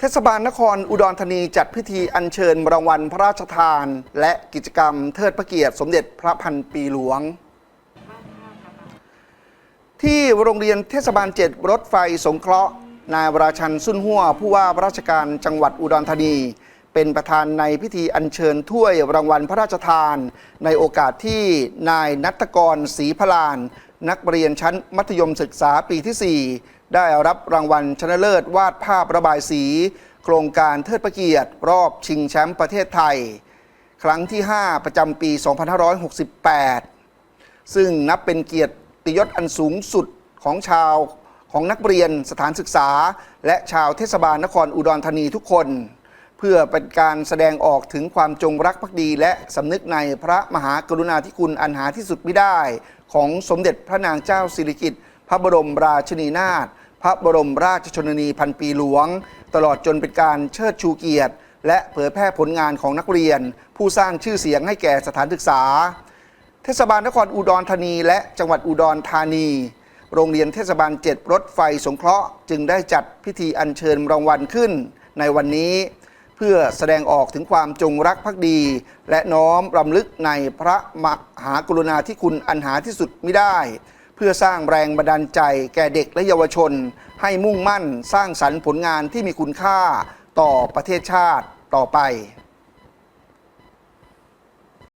เทศบาลนครอุดรธานีจัดพิธีอัญเชิญรางวัลพระราชทาน และกิจกรรมเทิดพระเกียรติสมเด็จพระพันปีหลวง ที่โรงเรียนเทศบาลเจ็ดรถไฟสงเคราะห์ นายวราชันสุนหัวผู้ว่าราชการจังหวัดอุดรธานี เป็นประธานในพิธีอัญเชิญถ้วยรางวัลพระราชทาน ในโอกาสที่นายนัตกรศรีพลาน นักเรียนชั้นมัธยมศึกษาปีที่ 4 ได้รับรางวัลชนะเลิศวาดภาพระบายสี โครงการเทิดพระเกียรติ รอบชิงแชมป์ประเทศไทย ครั้งที่ 5 ประจำปี 2568 ซึ่งนับเป็นเกียรติยศอันสูงสุดของชาวของนักเรียนสถานศึกษา และชาวเทศบาลนครอุดรธานีทุกคน เพื่อเป็นการแสดงออกถึงความจงรักภักดี และสำนึกในพระมหากรุณาธิคุณอันหาที่สุดไม่ได้ ของสมเด็จพระนางเจ้าสิริกิติ์พระบรมราชินีนาถพระบรมราชชนนีพันปีหลวง ตลอดจนเป็นการเชิดชูเกียรติ และเผยแพร่ผลงานของนักเรียน ผู้สร้างชื่อเสียงให้แก่สถานศึกษา เทศบาลนครอุดรธานี และจังหวัดอุดรธานี โรงเรียนเทศบาล 7 รถไฟสงเคราะห์ จึงได้จัดพิธีอัญเชิญรางวัลขึ้น ในวันนี้ เพื่อแสดงออกถึงความจงรักภักดี และน้อมรำลึกในพระมหากรุณาธิคุณอันหาที่สุดไม่ได้ เพื่อสร้างแรงบันดาลใจแก่เด็กและเยาวชน ให้มุ่งมั่นสร้างสรรค์ผลงานที่มีคุณค่าต่อประเทศชาติต่อไป